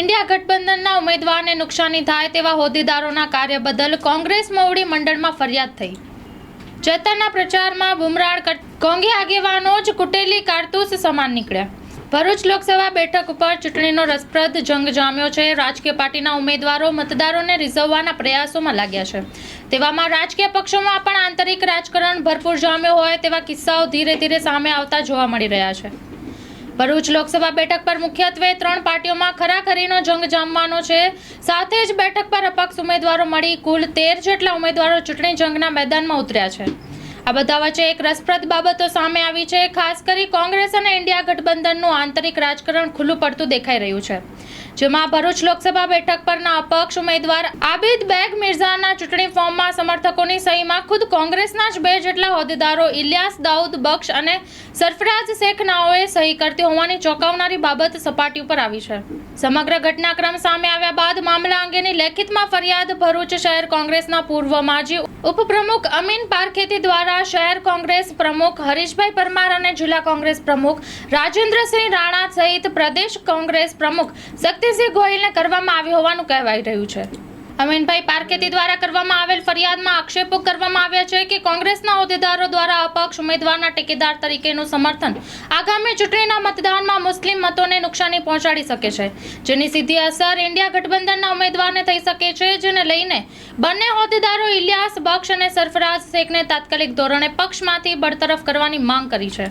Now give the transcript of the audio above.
India ગઠબંધનના ઉમેદવારને નુકસાની થાય તેવા હોદ્દેદારોના કાર્ય બદલ કોંગ્રેસ મોવડી મંડળમાં ફરિયાદ થઈ. ચેતનના પ્રચારમાં બુમરાળ કોંગી આગેવાનો જ કુટેલી કારતૂસ સમાન નીકળ્યા. ભરૂચ લોકસભા બેઠક ઉપર ચૂંટણીનો રસપ્રદ જંગ જામ્યો છે. રાજકીય પાર્ટીના ઉમેદવારો મતદારોને રીઝવવાના પ્રયાસોમાં લાગ્યા છે. તેવામાં રાજકીય પક્ષોમાં પણ આંતરિક રાજકારણ ભરપૂર જામ્યો હોય તેવા કિસ્સાઓ ધીરે ધીરે સામે આવતા જોવા મળી રહ્યા છે. ભરૂચ લોકસભા બેઠક પર મુખ્યત્વે ત્રણ પાર્ટીઓમાં ખરાખરીનો જંગ જામવાનો છે. સાથે જ બેઠક પર અપક્ષ ઉમેદવારો મળી કુલ તેર જેટલા ઉમેદવારો ચૂંટણી જંગના મેદાનમાં ઉતર્યા છે. આ બધા વચ્ચે એક રસપ્રદ બાબતો સામે આવી છે. ખાસ કરી કોંગ્રેસ અને ઇન્ડિયા ગઠબંધનનું આંતરિક રાજકારણ ખુલ્લું પડતું દેખાઈ રહ્યું છે. જેમાં ભરૂચ લોકસભા બેઠક પરના અપક્ષ ઉમેદવાર આબિદ બેગ મિર્ઝાના ચૂંટણી ફોર્મમાં સમર્થકોની સહીમાં ખુદ કોંગ્રેસના જ બે જેટલા હોદ્દેદારો ઇલિયાસ દાઉદ બક્ષ અને સરફરાજ શેખ નાઓએ સહી કરતી હોવાની ચોંકાવનારી બાબત સપાટી ઉપર આવી છે. સમગ્ર ઘટનાક્રમ સામે આવ્યા બાદ મામલા અંગેની લેખિતમાં ફરિયાદ ભરૂચ શહેર કોંગ્રેસના પૂર્વ માજી ઉપપ્રમુખ અમીન પારખેતી દ્વારા શહેર કોંગ્રેસ પ્રમુખ હરીશભાઈ પરમાર અને જિલ્લા કોંગ્રેસ પ્રમુખ રાજેન્દ્રસિંહ રાણા સહિત પ્રદેશ કોંગ્રેસ પ્રમુખ શક્તિસિંહ ગોહિલને કરવામાં આવ્યો હોવાનું કહેવાઈ રહ્યું છે. અમીનભાઈ પારકેતી દ્વારા કરવામાં આવેલ ફરિયાદમાં આક્ષેપો કરવામાં આવ્યા છે કે કોંગ્રેસના હોદ્દેદારો દ્વારા અપક્ષ ઉમેદવારના ટેકેદાર તરીકેનું સમર્થન આગામી ચૂંટણીના મતદાનમાં મુસ્લિમ મતોને નુકસાની પહોંચાડી શકે છે, જેની સીધી અસર ઇન્ડિયા ગઠબંધનના ઉમેદવારને થઈ શકે છે, જેને લઈને બંને હોદ્દેદારો ઇલિયાસ બક્ષ અને સરફરાજ શેખને તાત્કાલિક ધોરણે પક્ષમાંથી બરતરફ કરવાની માંગ કરી છે.